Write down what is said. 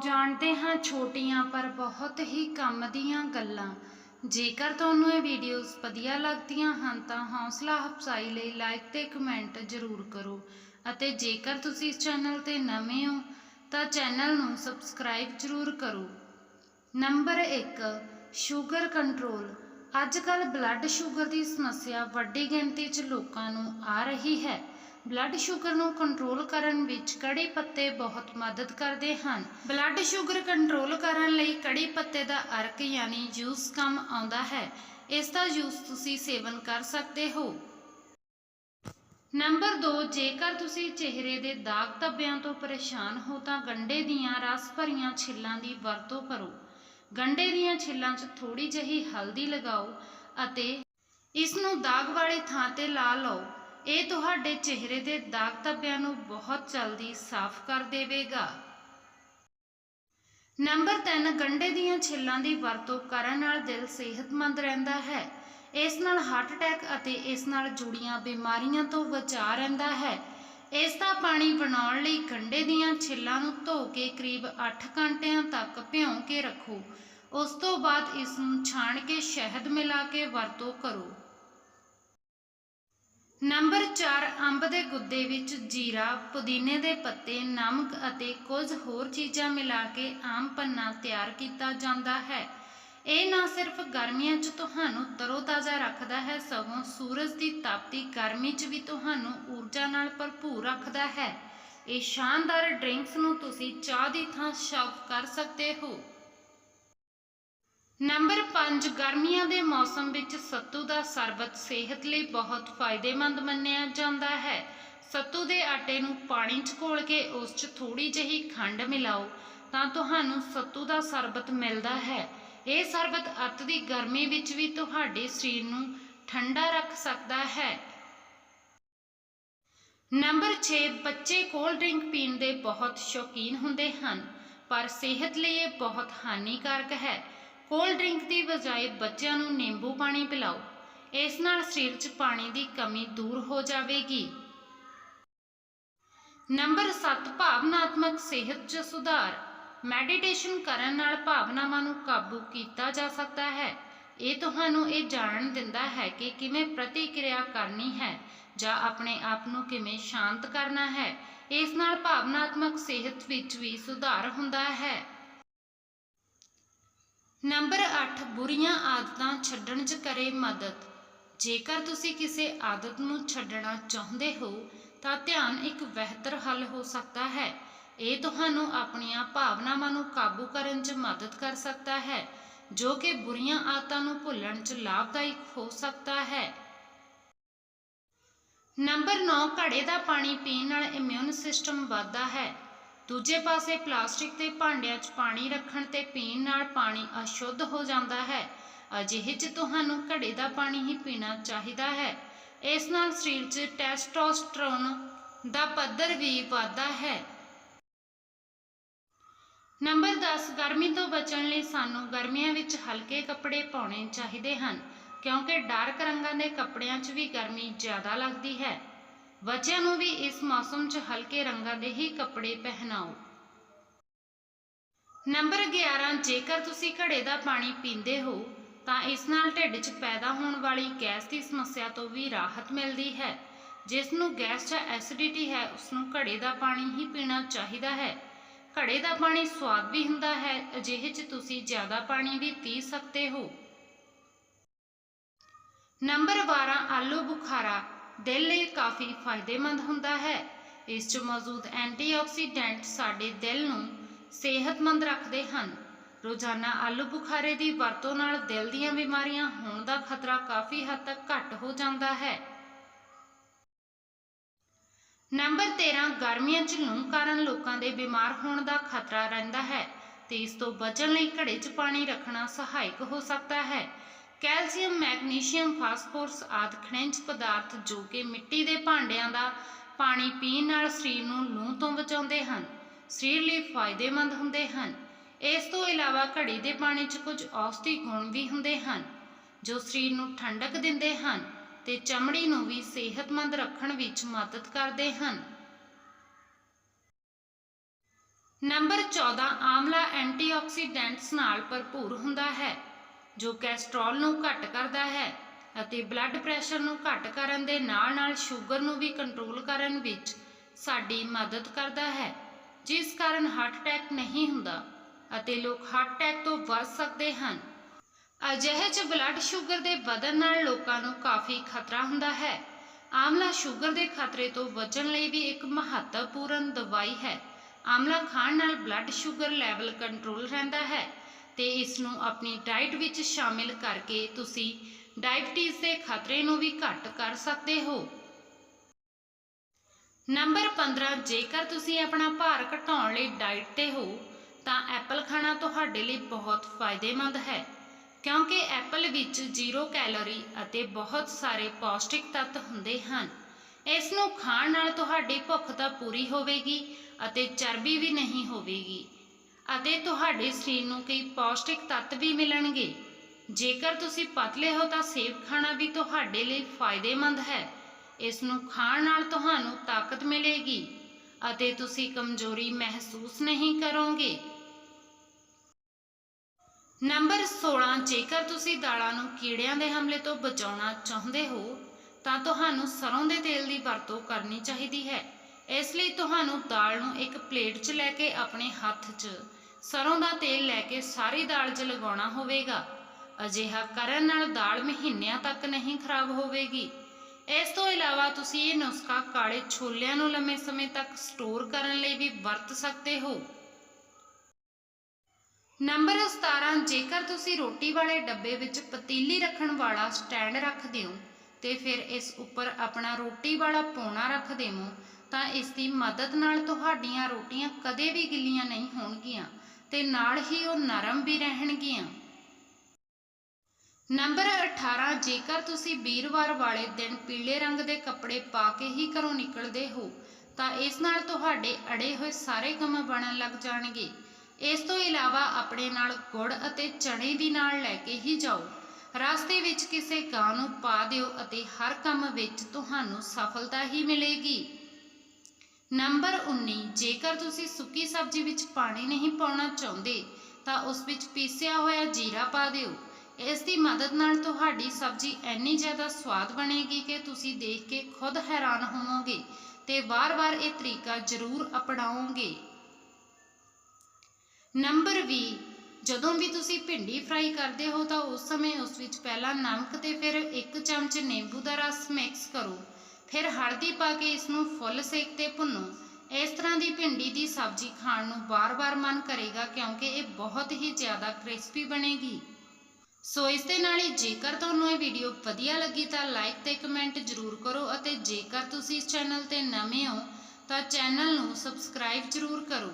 ਜਾਣਦੇ ਹਾਂ ਛੋਟੀਆਂ ਪਰ ਬਹੁਤ ਹੀ ਕੰਮ ਦੀਆਂ ਗੱਲਾਂ। ਜੇਕਰ ਤੁਹਾਨੂੰ ਇਹ ਵੀਡੀਓਜ਼ ਵਧੀਆ ਲੱਗਦੀਆਂ ਹਨ ਤਾਂ ਹੌਸਲਾ ਅਫਜ਼ਾਈ ਲਈ ਲਾਈਕ ਤੇ ਕਮੈਂਟ ਜ਼ਰੂਰ ਕਰੋ। ਅਤੇ ਜੇਕਰ ਤੁਸੀਂ ਇਸ ਚੈਨਲ ਤੇ ਨਵੇਂ ਹੋ ਤਾਂ ਚੈਨਲ ਨੂੰ ਸਬਸਕ੍ਰਾਈਬ ਜ਼ਰੂਰ ਕਰੋ। ਨੰਬਰ 1 ਸ਼ੂਗਰ ਕੰਟਰੋਲ ਅੱਜ ਕੱਲ ਬਲੱਡ ਸ਼ੂਗਰ ਦੀ ਸਮੱਸਿਆ ਵੱਡੀ ਗਿਣਤੀ 'ਚ ਲੋਕਾਂ ਨੂੰ ਆ ਰਹੀ ਹੈ। ਬਲੱਡ ਸ਼ੂਗਰ ਨੂੰ ਕੰਟਰੋਲ ਕਰਨ ਵਿੱਚ ਕੜੀ ਪੱਤੇ ਬਹੁਤ ਮਦਦ ਕਰਦੇ ਹਨ। ਬਲੱਡ ਸ਼ੂਗਰ ਕੰਟਰੋਲ ਕਰਨ ਲਈ ਕੜੀ ਪੱਤੇ ਦਾ ਅਰਕ ਯਾਨੀ ਜੂਸ ਕੰਮ ਆਉਂਦਾ ਹੈ। ਇਸ ਦਾ ਜੂਸ ਤੁਸੀਂ ਸੇਵਨ ਕਰ ਸਕਦੇ ਹੋ। ਨੰਬਰ 2 ਜੇਕਰ ਤੁਸੀਂ ਚਿਹਰੇ ਦੇ ਦਾਗ ਧੱਬਿਆਂ ਤੋਂ ਪਰੇਸ਼ਾਨ ਹੋ ਤਾਂ ਗੰਡੇ ਦੀਆਂ ਰਸ ਭਰੀਆਂ ਛਿੱਲਾਂ ਦੀ ਵਰਤੋਂ ਕਰੋ। ਗੰਡੇ ਦੀਆਂ ਛਿੱਲਾਂ 'ਚ ਥੋੜੀ ਜਿਹੀ ਹਲਦੀ ਲਗਾਓ ਅਤੇ ਇਸ ਨੂੰ ਦਾਗ ਵਾਲੀ ਥਾਂ ਤੇ ਲਾ ਲਓ। ਇਹ ਤੁਹਾਡੇ ਚਿਹਰੇ ਦੇ ਦਾਗ ਧੱਬਿਆਂ ਨੂੰ ਬਹੁਤ ਜਲਦੀ ਸਾਫ਼ ਕਰ ਦੇਵੇਗਾ। ਨੰਬਰ 3 ਗੰਡੇ ਦੀਆਂ ਛਿੱਲਾਂ ਦੀ ਵਰਤੋਂ ਕਰਨ ਨਾਲ ਦਿਲ ਸਿਹਤਮੰਦ ਰਹਿੰਦਾ ਹੈ। ਇਸ ਨਾਲ ਹਾਰਟ ਅਟੈਕ ਅਤੇ ਇਸ ਨਾਲ ਜੁੜੀਆਂ ਬਿਮਾਰੀਆਂ ਤੋਂ ਬਚਾ ਰਹਿੰਦਾ ਹੈ। ਇਸ ਦਾ ਪਾਣੀ ਬਣਾਉਣ ਲਈ ਗੰਡੇ ਦੀਆਂ ਛਿੱਲਾਂ ਨੂੰ ਧੋ ਕੇ ਕਰੀਬ 8 ਘੰਟਿਆਂ ਤੱਕ ਭਿਉਂ ਕੇ ਰੱਖੋ। ਉਸ ਤੋਂ ਬਾਅਦ ਇਸ ਨੂੰ ਛਾਣ ਕੇ ਸ਼ਹਿਦ ਮਿਲਾ ਕੇ ਵਰਤੋਂ ਕਰੋ। ਨੰਬਰ 4 ਅੰਬ ਦੇ ਗੁੱਦੇ ਵਿੱਚ ਜੀਰਾ, ਪੁਦੀਨੇ ਦੇ ਪੱਤੇ, ਨਮਕ ਅਤੇ ਕੁਝ ਹੋਰ ਚੀਜ਼ਾਂ ਮਿਲਾ ਕੇ ਆਮ ਪੰਨਾ ਤਿਆਰ ਕੀਤਾ ਜਾਂਦਾ ਹੈ। ਇਹ ਨਾ ਸਿਰਫ ਗਰਮੀਆਂ 'ਚ ਤੁਹਾਨੂੰ ਤਰੋਤਾਜ਼ਾ ਰੱਖਦਾ ਹੈ, ਸਗੋਂ ਸੂਰਜ ਦੀ ਤਪਤੀ ਗਰਮੀ 'ਚ ਵੀ ਤੁਹਾਨੂੰ ਊਰਜਾ ਨਾਲ ਭਰਪੂਰ ਰੱਖਦਾ ਹੈ। ਇਹ ਸ਼ਾਨਦਾਰ ਡਰਿੰਕਸ ਨੂੰ ਤੁਸੀਂ ਚਾਹ ਦੀ ਥਾਂ ਸਰਵ ਕਰ ਸਕਦੇ ਹੋ। ਨੰਬਰ 5 ਗਰਮੀਆਂ ਦੇ ਮੌਸਮ ਵਿੱਚ ਸੱਤੂ ਦਾ ਸਰਬਤ ਸਿਹਤ ਲਈ ਬਹੁਤ ਫਾਇਦੇਮੰਦ ਮੰਨਿਆ ਜਾਂਦਾ ਹੈ। ਸੱਤੂ ਦੇ ਆਟੇ ਨੂੰ ਪਾਣੀ 'ਚ ਘੋਲ ਕੇ ਉਸ 'ਚ ਥੋੜੀ ਜਿਹੀ ਖੰਡ ਮਿਲਾਓ, ਤਾਂ ਤੁਹਾਨੂੰ ਸੱਤੂ ਦਾ ਸਰਬਤ ਮਿਲਦਾ ਹੈ। ਇਹ ਸਰਬਤ ਅੱਤ ਦੀ ਗਰਮੀ ਵਿੱਚ ਵੀ ਤੁਹਾਡੇ ਸਰੀਰ ਨੂੰ ਠੰਡਾ ਰੱਖ ਸਕਦਾ ਹੈ। ਨੰਬਰ 6 ਬੱਚੇ ਕੋਲਡ ਡਰਿੰਕ ਪੀਣ ਦੇ ਬਹੁਤ ਸ਼ੌਕੀਨ ਹੁੰਦੇ ਹਨ, ਪਰ ਸਿਹਤ ਲਈ ਇਹ ਬਹੁਤ ਹਾਨੀਕਾਰਕ ਹੈ। ਕੋਲਡ ਡਰਿੰਕ ਦੀ ਬਜਾਏ ਬੱਚਿਆਂ ਨੂੰ ਨਿੰਬੂ ਪਾਣੀ ਪਿਲਾਓ। ਇਸ ਨਾਲ ਸਰੀਰ 'ਚ ਪਾਣੀ ਦੀ ਕਮੀ ਦੂਰ ਹੋ ਜਾਵੇਗੀ। ਨੰਬਰ 7 ਭਾਵਨਾਤਮਕ ਸਿਹਤ 'ਚ ਸੁਧਾਰ। ਮੈਡੀਟੇਸ਼ਨ ਕਰਨ ਨਾਲ ਭਾਵਨਾਵਾਂ ਨੂੰ ਕਾਬੂ ਕੀਤਾ ਜਾ ਸਕਦਾ ਹੈ। ਇਹ ਤੁਹਾਨੂੰ ਇਹ ਜਾਣਨ ਦਿੰਦਾ ਹੈ ਕਿ ਕਿਵੇਂ ਪ੍ਰਤੀਕਿਰਿਆ ਕਰਨੀ ਹੈ ਜਾਂ ਆਪਣੇ ਆਪ ਨੂੰ ਕਿਵੇਂ ਸ਼ਾਂਤ ਕਰਨਾ ਹੈ। ਇਸ ਨਾਲ ਭਾਵਨਾਤਮਕ ਸਿਹਤ ਵਿੱਚ ਵੀ ਸੁਧਾਰ ਹੁੰਦਾ ਹੈ। ਨੰਬਰ 8 ਬੁਰੀਆਂ ਆਦਤਾਂ ਛੱਡਣ 'ਚ ਕਰੇ ਮਦਦ। ਜੇਕਰ ਤੁਸੀਂ ਕਿਸੇ ਆਦਤ ਨੂੰ ਛੱਡਣਾ ਚਾਹੁੰਦੇ ਹੋ, ਤਾਂ ਧਿਆਨ ਇੱਕ ਬਿਹਤਰ ਹੱਲ ਹੋ ਸਕਦਾ ਹੈ। ਇਹ ਤੁਹਾਨੂੰ ਆਪਣੀਆਂ ਭਾਵਨਾਵਾਂ ਨੂੰ ਕਾਬੂ ਕਰਨ 'ਚ ਮਦਦ ਕਰ ਸਕਦਾ ਹੈ, ਜੋ ਕਿ ਬੁਰੀਆਂ ਆਦਤਾਂ ਨੂੰ ਭੁੱਲਣ 'ਚ ਲਾਭਦਾਇਕ ਹੋ ਸਕਦਾ ਹੈ। ਨੰਬਰ 9 ਘੜੇ ਦਾ ਪਾਣੀ ਪੀਣ ਨਾਲ ਇਮਿਊਨ ਸਿਸਟਮ ਵੱਧਦਾ ਹੈ। ਦੂਜੇ ਪਾਸੇ ਪਲਾਸਟਿਕ ਦੇ ਭਾਂਡਿਆਂ 'ਚ ਪਾਣੀ ਰੱਖਣ ਤੇ ਪੀਣ ਨਾਲ ਪਾਣੀ ਅਸ਼ੁੱਧ ਹੋ ਜਾਂਦਾ ਹੈ। ਅਜਿਹੇ 'ਚ ਤੁਹਾਨੂੰ ਘੜੇ ਦਾ ਪਾਣੀ ਹੀ ਪੀਣਾ ਚਾਹੀਦਾ ਹੈ। ਇਸ ਨਾਲ ਸਰੀਰ 'ਚ ਟੈਸਟੋਸਟਰੋਨ ਦਾ ਪੱਧਰ ਵੀ ਵੱਧਦਾ ਹੈ। ਨੰਬਰ 10 ਗਰਮੀ ਤੋਂ ਬਚਣ ਲਈ ਸਾਨੂੰ ਗਰਮੀਆਂ ਵਿੱਚ ਹਲਕੇ ਕੱਪੜੇ ਪਾਉਣੇ ਚਾਹੀਦੇ ਹਨ, ਕਿਉਂਕਿ ਡਾਰਕ ਰੰਗਾਂ ਦੇ ਕੱਪੜਿਆਂ 'ਚ ਵੀ ਗਰਮੀ ਜ਼ਿਆਦਾ ਲੱਗਦੀ ਹੈ। ਬੱਚਿਆਂ ਨੂੰ ਵੀ ਇਸ ਮੌਸਮ 'ਚ ਹਲਕੇ ਰੰਗਾਂ ਦੇ ਹੀ ਕੱਪੜੇ ਪਹਿਨਾਓ। ਨੰਬਰ 11 ਜੇਕਰ ਤੁਸੀਂ ਘੜੇ ਦਾ ਪਾਣੀ ਪੀਂਦੇ ਹੋ, ਤਾਂ ਇਸ ਨਾਲ ਢਿੱਡ 'ਚ ਪੈਦਾ ਹੋਣ ਵਾਲੀ ਗੈਸ ਦੀ ਸਮੱਸਿਆ ਤੋਂ ਵੀ ਰਾਹਤ ਮਿਲਦੀ ਹੈ। ਜਿਸ ਨੂੰ ਗੈਸ ਜਾਂ ਐਸਿਡਿਟੀ ਹੈ ਉਸ ਨੂੰ ਘੜੇ ਦਾ ਪਾਣੀ ਹੀ ਪੀਣਾ ਚਾਹੀਦਾ ਹੈ। ਘੜੇ ਦਾ ਪਾਣੀ ਸਵਾਦ ਵੀ ਹੁੰਦਾ ਹੈ, ਅਜਿਹੇ 'ਚ ਤੁਸੀਂ ਜ਼ਿਆਦਾ ਪਾਣੀ ਵੀ ਪੀ ਸਕਦੇ ਹੋ। ਨੰਬਰ 12 ਆਲੂ ਬੁਖਾਰਾ। ਦਿਲ ਲਈ ਕਾਫੀ ਫਾਇਦੇਮੰਦ ਹੁੰਦਾ ਹੈ। ਇਸ 'ਚ ਮੌਜੂਦ ਐਂਟੀਆਕਸੀਡੈਂਟ ਸਾਡੇ ਦਿਲ ਨੂੰ ਸਿਹਤਮੰਦ ਰੱਖਦੇ ਹਨ। ਰੋਜ਼ਾਨਾ ਆਲੂ ਬੁਖਾਰੇ ਦੀ ਵਰਤੋਂ ਨਾਲ ਦਿਲ ਦੀਆਂ ਬਿਮਾਰੀਆਂ ਹੋਣ ਦਾ ਖਤਰਾ ਕਾਫੀ ਹੱਦ ਤੱਕ ਘੱਟ ਹੋ ਜਾਂਦਾ ਹੈ। ਨੰਬਰ 13 ਗਰਮੀਆਂ 'ਚ ਲੂੰ ਕਾਰਨ ਲੋਕਾਂ ਦੇ ਬਿਮਾਰ ਹੋਣ ਦਾ ਖਤਰਾ ਰਹਿੰਦਾ ਹੈ ਤੇ ਇਸ ਤੋਂ ਬਚਣ ਲਈ ਘੜੇ 'ਚ ਪਾਣੀ ਰੱਖਣਾ ਸਹਾਇਕ ਹੋ ਸਕਦਾ ਹੈ। ਕੈਲਸ਼ੀਅਮ, ਮੈਗਨੀਸ਼ੀਅਮ, ਫਾਸਫੋਰਸ ਆਦਿ ਖਣਿਜ ਪਦਾਰਥ ਜੋ ਕਿ ਮਿੱਟੀ ਦੇ ਭਾਂਡਿਆਂ ਦਾ ਪਾਣੀ ਪੀਣ ਨਾਲ ਸਰੀਰ ਨੂੰ ਲੂਣ ਤੋਂ ਬਚਾਉਂਦੇ ਹਨ, ਸਰੀਰ ਲਈ ਫਾਇਦੇਮੰਦ ਹੁੰਦੇ ਹਨ। ਇਸ ਤੋਂ ਇਲਾਵਾ ਘੜੀ ਦੇ ਪਾਣੀ 'ਚ ਕੁਝ ਔਸ਼ਧੀ ਗੁਣ ਵੀ ਹੁੰਦੇ ਹਨ, ਜੋ ਸਰੀਰ ਨੂੰ ਠੰਡਕ ਦਿੰਦੇ ਹਨ ਤੇ ਚਮੜੀ ਨੂੰ ਵੀ ਸਿਹਤਮੰਦ ਰੱਖਣ ਵਿੱਚ ਮਦਦ ਕਰਦੇ ਹਨ। ਨੰਬਰ 14 ਆਮਲਾ ਐਂਟੀਆਕਸੀਡੈਂਟਸ ਨਾਲ ਭਰਪੂਰ ਹੁੰਦਾ ਹੈ। ਜੋ ਕੈਸਟਰੋਲ ਨੂੰ ਘੱਟ ਕਰਦਾ ਹੈ ਅਤੇ ਬਲੱਡ ਪ੍ਰੈਸ਼ਰ ਨੂੰ ਘੱਟ ਕਰਨ ਦੇ ਨਾਲ-ਨਾਲ ਸ਼ੂਗਰ ਨੂੰ ਵੀ ਕੰਟਰੋਲ ਕਰਨ ਵਿੱਚ ਸਾਡੀ ਮਦਦ ਕਰਦਾ ਹੈ, ਜਿਸ ਕਾਰਨ ਹਾਰਟ ਅਟੈਕ ਨਹੀਂ ਹੁੰਦਾ ਅਤੇ ਲੋਕ ਹਾਰਟ ਅਟੈਕ ਤੋਂ ਬਚ ਸਕਦੇ ਹਨ। ਅਜਿਹੇ ਚ ਬਲੱਡ ਸ਼ੂਗਰ ਦੇ ਵਧਣ ਨਾਲ ਲੋਕਾਂ ਨੂੰ ਕਾਫੀ ਖਤਰਾ ਹੁੰਦਾ ਹੈ। ਆਮਲਾ ਸ਼ੂਗਰ ਦੇ ਖਤਰੇ ਤੋਂ ਬਚਣ ਲਈ ਵੀ ਇੱਕ ਮਹੱਤਵਪੂਰਨ ਦਵਾਈ ਹੈ। ਆਮਲਾ ਖਾਣ ਨਾਲ ਬਲੱਡ ਸ਼ੂਗਰ ਲੈਵਲ ਕੰਟਰੋਲ ਰਹਿੰਦਾ ਹੈ ਤੇ ਇਸ ਨੂੰ ਆਪਣੀ ਡਾਈਟ ਵਿੱਚ ਸ਼ਾਮਿਲ ਕਰਕੇ ਤੁਸੀਂ ਡਾਇਬਟੀਜ਼ ਦੇ ਖਤਰੇ ਨੂੰ ਵੀ ਘੱਟ ਕਰ ਸਕਦੇ ਹੋ। ਨੰਬਰ 15 ਜੇਕਰ ਤੁਸੀਂ ਆਪਣਾ ਭਾਰ ਘਟਾਉਣ ਲਈ ਡਾਈਟ ਤੇ ਹੋ, ਤਾਂ ਐਪਲ ਖਾਣਾ ਤੁਹਾਡੇ ਲਈ ਬਹੁਤ ਫਾਇਦੇਮੰਦ ਹੈ, ਕਿਉਂਕਿ ਐਪਲ ਵਿੱਚ ਜ਼ੀਰੋ ਕੈਲੋਰੀ ਅਤੇ ਬਹੁਤ ਸਾਰੇ ਪੌਸ਼ਟਿਕ ਤੱਤ ਹੁੰਦੇ ਹਨ। ਇਸ ਨੂੰ ਖਾਣ ਨਾਲ ਤੁਹਾਡੀ ਭੁੱਖ ਤਾਂ ਪੂਰੀ ਹੋਵੇਗੀ ਅਤੇ ਚਰਬੀ ਵੀ ਨਹੀਂ ਹੋਵੇਗੀ। ਅਤੇ ਤੁਹਾਡੇ ਸਰੀਰ ਨੂੰ ਕਈ ਪੌਸ਼ਟਿਕ ਤੱਤ ਵੀ ਮਿਲਣਗੇ। ਜੇਕਰ ਤੁਸੀਂ ਪਤਲੇ ਹੋ ਤਾਂ ਸੇਬ ਖਾਣਾ ਵੀ ਤੁਹਾਡੇ ਲਈ ਫਾਇਦੇਮੰਦ ਹੈ। ਇਸ ਨੂੰ ਖਾਣ ਨਾਲ ਤੁਹਾਨੂੰ ਤਾਕਤ ਮਿਲੇਗੀ ਅਤੇ ਤੁਸੀਂ ਕਮਜ਼ੋਰੀ ਮਹਿਸੂਸ ਨਹੀਂ ਕਰੋਗੇ। ਨੰਬਰ 16 ਜੇਕਰ ਤੁਸੀਂ ਦਾਲਾਂ ਨੂੰ ਕੀੜਿਆਂ ਦੇ ਹਮਲੇ ਤੋਂ ਬਚਾਉਣਾ ਚਾਹੁੰਦੇ ਹੋ, ਤਾਂ ਤੁਹਾਨੂੰ ਸਰੋਂ ਦੇ ਤੇਲ ਦੀ ਵਰਤੋਂ ਕਰਨੀ ਚਾਹੀਦੀ ਹੈ। ਇਸ ਲਈ ਤੁਹਾਨੂੰ ਦਾਲ ਨੂੰ ਇੱਕ ਪਲੇਟ 'ਚ ਲੈ ਕੇ ਆਪਣੇ ਹੱਥ 'ਚ, ਸਰੋਂ ਦਾ ਤੇਲ ਲੈ ਕੇ ਸਾਰੀ ਦਾਲ 'ਚ ਲਗਾਉਣਾ ਹੋਵੇਗਾ। ਅਜਿਹਾ ਕਰਨ ਨਾਲ ਦਾਲ ਮਹੀਨਿਆਂ ਤੱਕ ਨਹੀਂ ਖਰਾਬ ਹੋਵੇਗੀ। ਇਸ ਤੋਂ ਇਲਾਵਾ ਤੁਸੀਂ ਇਹ ਨੁਸਖਾ ਕਾਲੇ ਛੋਲਿਆਂ ਨੂੰ ਲੰਮੇ ਸਮੇਂ ਤੱਕ ਸਟੋਰ ਕਰਨ ਲਈ ਵੀ ਵਰਤ ਸਕਦੇ ਹੋ। ਨੰਬਰ 17 ਜੇਕਰ ਤੁਸੀਂ ਰੋਟੀ ਵਾਲੇ ਡੱਬੇ ਵਿੱਚ ਪਤੀਲੀ ਰੱਖਣ ਵਾਲਾ ਸਟੈਂਡ ਰੱਖ ਦਿਓ ਤੇ ਫਿਰ ਇਸ ਉੱਪਰ ਆਪਣਾ ਰੋਟੀ ਵਾਲਾ ਪੌਣਾ ਰੱਖ ਦੇਵੋ ਤਾਂ ਇਸ ਦੀ ਮਦਦ ਨਾਲ ਤੁਹਾਡੀਆਂ ਰੋਟੀਆਂ ਕਦੇ ਵੀ ਗਿੱਲੀਆਂ ਨਹੀਂ ਹੋਣਗੀਆਂ ਤੇ ਨਾਲ ਹੀ ਉਹ ਨਰਮ ਵੀ ਰਹਿਣਗੀਆਂ। ਨੰਬਰ 18 ਜੇਕਰ ਤੁਸੀਂ ਵੀਰਵਾਰ ਵਾਲੇ ਦਿਨ ਪੀਲੇ ਰੰਗ ਦੇ ਕੱਪੜੇ ਪਾ ਕੇ ਹੀ ਘਰੋਂ ਨਿਕਲਦੇ ਹੋ, ਤਾਂ ਇਸ ਨਾਲ ਤੁਹਾਡੇ ਅੜੇ ਹੋਏ ਸਾਰੇ ਕੰਮ ਬਣਨ ਲੱਗ ਜਾਣਗੇ। ਇਸ ਤੋਂ ਇਲਾਵਾ ਆਪਣੇ ਨਾਲ ਗੁੜ ਅਤੇ ਚਣੇ ਦੀ ਨਾਲ ਲੈ ਕੇ ਹੀ ਜਾਓ। ਰਸਤੇ ਵਿੱਚ ਕਿਸੇ ਗਾਂ ਨੂੰ ਪਾ ਦਿਓ ਅਤੇ ਹਰ ਕੰਮ ਵਿੱਚ ਤੁਹਾਨੂੰ ਸਫਲਤਾ ਹੀ ਮਿਲੇਗੀ। ਨੰਬਰ 19 ਜੇਕਰ ਤੁਸੀਂ ਸੁੱਕੀ ਸਬਜ਼ੀ ਵਿੱਚ ਪਾਣੀ ਨਹੀਂ ਪਾਉਣਾ ਚਾਹੁੰਦੇ, ਤਾਂ ਉਸ ਵਿੱਚ ਪੀਸਿਆ ਹੋਇਆ ਜੀਰਾ ਪਾ ਦਿਓ। ਇਸ ਦੀ ਮਦਦ ਨਾਲ ਤੁਹਾਡੀ ਸਬਜ਼ੀ ਇੰਨੀ ਜ਼ਿਆਦਾ ਸਵਾਦ ਬਣੇਗੀ ਕਿ ਤੁਸੀਂ ਦੇਖ ਕੇ ਖੁਦ ਹੈਰਾਨ ਹੋਵੋਗੇ ਤੇ ਵਾਰ-ਵਾਰ ਇਹ ਤਰੀਕਾ ਜ਼ਰੂਰ ਅਪਣਾਓਗੇ। ਨੰਬਰ 20 ਜਦੋਂ ਵੀ ਤੁਸੀਂ ਭਿੰਡੀ ਫਰਾਈ ਕਰਦੇ ਹੋ ਤਾਂ ਉਸ ਸਮੇਂ ਉਸ ਵਿੱਚ ਪਹਿਲਾਂ ਨਮਕ ਤੇ ਫਿਰ ਇੱਕ ਚਮਚ ਨਿੰਬੂ ਦਾ ਰਸ ਮਿਕਸ ਕਰੋ। ਫਿਰ ਹਲਦੀ ਪਾ ਕੇ ਇਸ ਨੂੰ ਫੁੱਲ ਸੇਕ ਤੇ ਭੁੰਨੋ। ਇਸ ਤਰ੍ਹਾਂ ਦੀ ਭਿੰਡੀ ਦੀ ਸਬਜ਼ੀ ਖਾਣ ਨੂੰ ਬਾਰ-ਬਾਰ ਮਨ ਕਰੇਗਾ ਕਿਉਂਕਿ ਇਹ ਬਹੁਤ ਹੀ ਜ਼ਿਆਦਾ ਕ੍ਰਿਸਪੀ ਬਣੇਗੀ। ਸੋ ਇਸ ਦੇ ਨਾਲ ਹੀ ਜੇਕਰ ਤੁਹਾਨੂੰ ਇਹ ਵੀਡੀਓ ਵਧੀਆ ਲੱਗੀ ਤਾਂ ਲਾਈਕ ਤੇ ਕਮੈਂਟ ਜ਼ਰੂਰ ਕਰੋ ਅਤੇ ਜੇਕਰ ਤੁਸੀਂ ਇਸ ਚੈਨਲ ਤੇ ਨਵੇਂ ਹੋ ਤਾਂ ਚੈਨਲ ਨੂੰ ਸਬਸਕ੍ਰਾਈਬ ਜ਼ਰੂਰ ਕਰੋ।